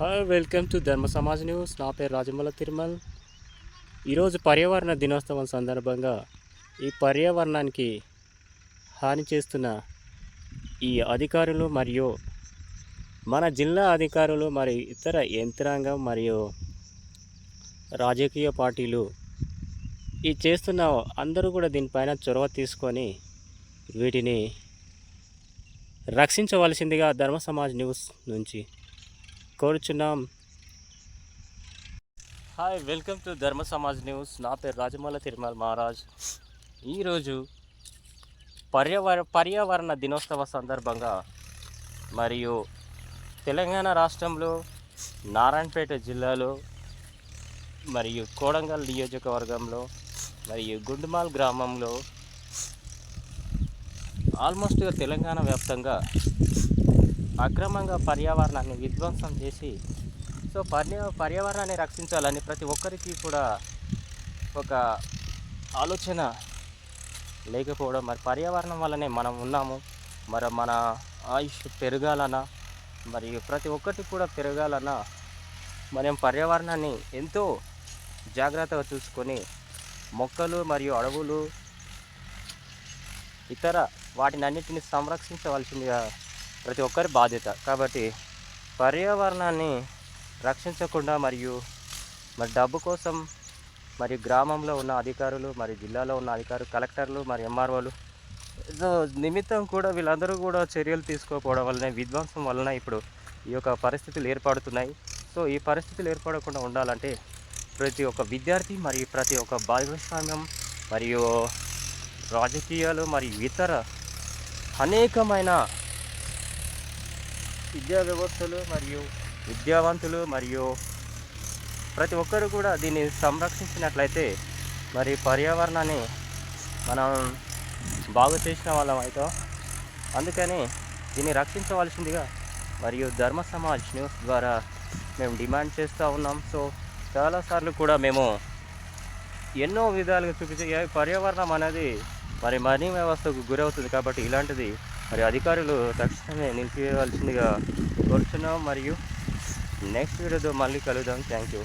Hi welcome to ధర్మ Samaj news నా పేరు రాజమల్ల తిరుమల్. ఈరోజు పర్యావరణ దినోత్సవం సందర్భంగా ఈ పర్యావరణానికి హాని చేస్తున్న ఈ అధికారులు మరియు మన జిల్లా అధికారులు మరియు ఇతర యంత్రాంగం మరియు రాజకీయ పార్టీలు ఈ చేస్తున్న అందరూ కూడా దీనిపైన చొరవ తీసుకొని వీటిని రక్షించవలసిందిగా ధర్మ సమాజ్ న్యూస్ నుంచి కోరుచున్నాం. హాయ్ వెల్కమ్ టు ధర్మ సమాజ్ న్యూస్ నా పేరు రాజమల్ల తిరుమల మహారాజ్. ఈరోజు పర్యావరణ పర్యావరణ దినోత్సవ సందర్భంగా మరియు తెలంగాణ రాష్ట్రంలో నారాయణపేట జిల్లాలో మరియు కోడంగల్ నియోజకవర్గంలో మరియు గుండుమాల్ గ్రామంలో ఆల్మోస్ట్ తెలంగాణ వ్యాప్తంగా అక్రమంగా పర్యావరణాన్ని విధ్వంసం చేసి సో పర్యా పర్యావరణాన్ని రక్షించాలని ప్రతి ఒక్కరికి కూడా ఒక ఆలోచన లేకపోవడం మరి పర్యావరణం వల్లనే మనం ఉన్నాము మరి మన ఆయుష్ పెరగాలన్నా మరియు ప్రతి ఒక్కటి కూడా పెరగాలన్నా మనం పర్యావరణాన్ని ఎంతో జాగ్రత్తగా చూసుకొని మొక్కలు మరియు అడవులు ఇతర వాటిని అన్నిటిని సంరక్షించవలసిందిగా ప్రతి ఒక్కరి బాధ్యత. కాబట్టి పర్యావరణాన్ని రక్షించకుండా మరియు మరి డబ్బు కోసం మరి గ్రామంలో ఉన్న అధికారులు మరి జిల్లాలో ఉన్న అధికారులు కలెక్టర్లు మరి ఎంఆర్ఓలు నిమిత్తం కూడా వీళ్ళందరూ కూడా చర్యలు తీసుకోకపోవడం వల్లనే విధ్వంసం వలన ఇప్పుడు ఈ యొక్క పరిస్థితులు ఏర్పడుతున్నాయి. సో ఈ పరిస్థితులు ఏర్పడకుండా ఉండాలంటే ప్రతి ఒక్క విద్యార్థి మరియు ప్రతి ఒక్క భాగస్వామ్యం మరియు రాజకీయాలు మరియు ఇతర అనేకమైన విద్యా వ్యవస్థలు మరియు విద్యావంతులు మరియు ప్రతి ఒక్కరు కూడా దీన్ని సంరక్షించినట్లయితే మరి పర్యావరణాన్ని మనం బాగు చేసిన వాళ్ళం అయితే. అందుకని దీన్ని రక్షించవలసిందిగా మరియు ధర్మ సమాజ్ న్యూస్ ద్వారా మేము డిమాండ్ చేస్తూ ఉన్నాం. సో చాలాసార్లు కూడా మేము ఎన్నో విధాలుగా చూపించే పర్యావరణం అనేది మరి మనీ వ్యవస్థకు గురవుతుంది కాబట్టి ఇలాంటిది మరి అధికారులు తక్షణమే నిలిపివేయవలసిందిగా కోరుచున్నాం. మరియు నెక్స్ట్ వీడియోతో మళ్ళీ కలుద్దాం. Thank you